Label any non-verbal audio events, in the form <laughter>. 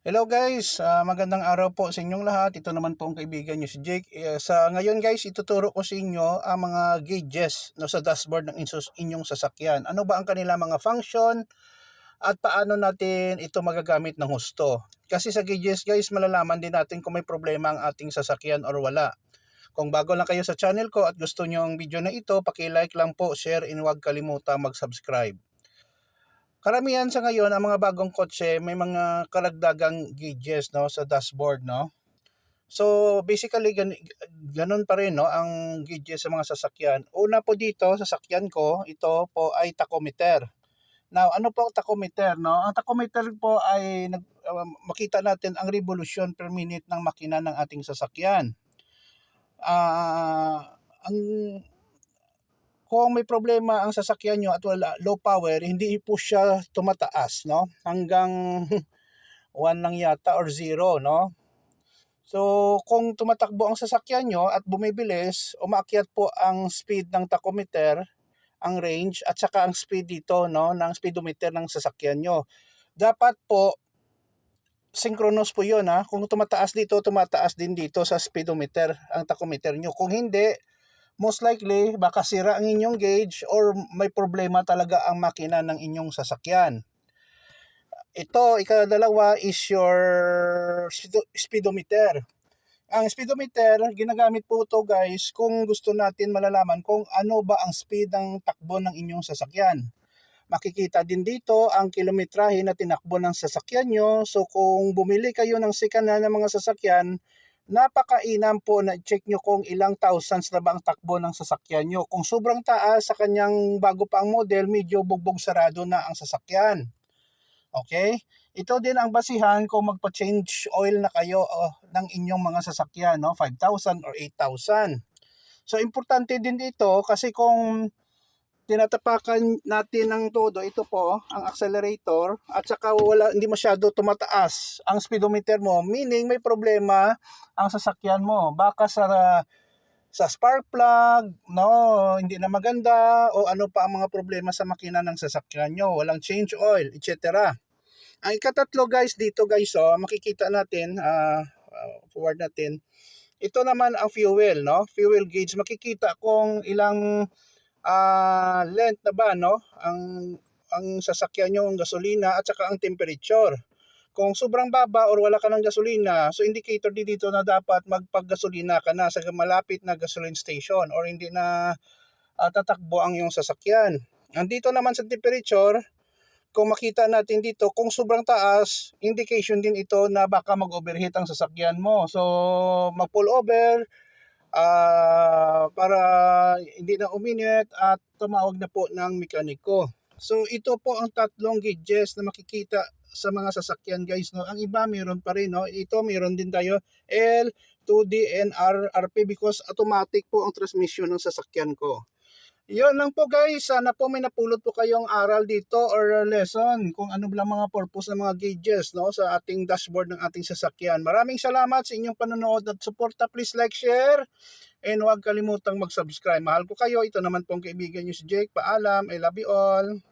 Hello guys, Ah, magandang araw po sa inyong lahat. Ito naman po ang kaibigan niyo si Jake. Eh, sa ngayon guys, ituturo ko sa inyo ang mga gauges no, sa dashboard ng inyong sasakyan. Ano ba ang kanila mga function at paano natin ito magagamit ng husto. Kasi sa gauges guys, malalaman din natin kung may problema ang ating sasakyan or wala. Kung bago lang kayo sa channel ko at gusto nyo ang video na ito, paki-like lang po, share, and huwag kalimutan mag-subscribe. Karamihan sa ngayon, ang mga bagong kotse, may mga karagdagang gauges no, sa dashboard. No? So, basically, gan ganun pa rin no, ang gauges sa mga sasakyan. Una po dito, sa sasakyan ko, ito po ay tachometer. Now, ano po ang tachometer? No? Ang tachometer po ay nag, uh, makita natin ang revolution per minute ng makina ng ating sasakyan. Ah, ang kung may problema ang sasakyan nyo at wala low power, hindi po siya tumataas, no? Hanggang <laughs> 1 lang yata or 0, no? So, kung tumatakbo ang sasakyan nyo at bumibilis, umaakyat po ang speed ng tachometer, ang range, at saka ang speed dito, no? Ng speedometer ng sasakyan nyo. Dapat po, synchronous po yun, ha? Kung tumataas dito, tumataas din dito sa speedometer, ang tachometer nyo. Kung hindi, most likely baka sira ang inyong gauge or may problema talaga ang makina ng inyong sasakyan. Ito, ikadalawa is your speedo- speedometer. Ang speedometer, ginagamit po ito guys kung gusto natin malalaman kung ano ba ang speed ng takbo ng inyong sasakyan. Makikita din dito ang kilometrahe na tinakbo ng sasakyan nyo. So kung bumili kayo ng second hand ng mga sasakyan, napakainam po na check nyo kung ilang thousands na ba ang takbo ng sasakyan nyo. Kung sobrang taas sa kanyang bago pa ang model, medyo bugbog sarado na ang sasakyan. Okay? Ito din ang basihan kung magpa-change oil na kayo oh, ng inyong mga sasakyan, no? 5,000 or 8,000. So, importante din dito kasi kung tinatapakan natin ng todo, ito po, ang accelerator, at saka wala, hindi masyado tumataas ang speedometer mo, meaning may problema ang sasakyan mo. Baka sa sa spark plug, no, hindi na maganda, o ano pa ang mga problema sa makina ng sasakyan nyo, walang change oil, etc. Ang ikatatlo guys, dito guys, oh, makikita natin, ah, forward natin, ito naman ang fuel, no? Fuel gauge, makikita kung ilang ah length na ba no ang ang sasakyan nyo ang gasolina at saka ang temperature. Kung sobrang baba or wala ka ng gasolina, so indicator din dito na dapat magpaggasolina ka na sa malapit na gasoline station or hindi na ah, tatakbo ang iyong sasakyan. Andito naman sa temperature, kung makita natin dito, kung sobrang taas, indication din ito na baka mag-overheat ang sasakyan mo. So, mag-pull over, ah para hindi na uminit at tumawag na po ng mekaniko. So ito po ang tatlong gauges na makikita sa mga sasakyan guys no. Ang iba meron pa rin no. Ito meron din tayo L, 2D and R, RP because automatic po ang transmission ng sasakyan ko. Yun lang po guys, sana po may napulot po kayong aral dito or lesson kung ano lang mga purpose ng mga gauges no, sa ating dashboard ng ating sasakyan. Maraming salamat sa inyong panonood at suporta. Please like, share, and huwag kalimutang mag-subscribe. Mahal ko kayo. Ito naman pong kaibigan nyo si Jake. Paalam. I love you all.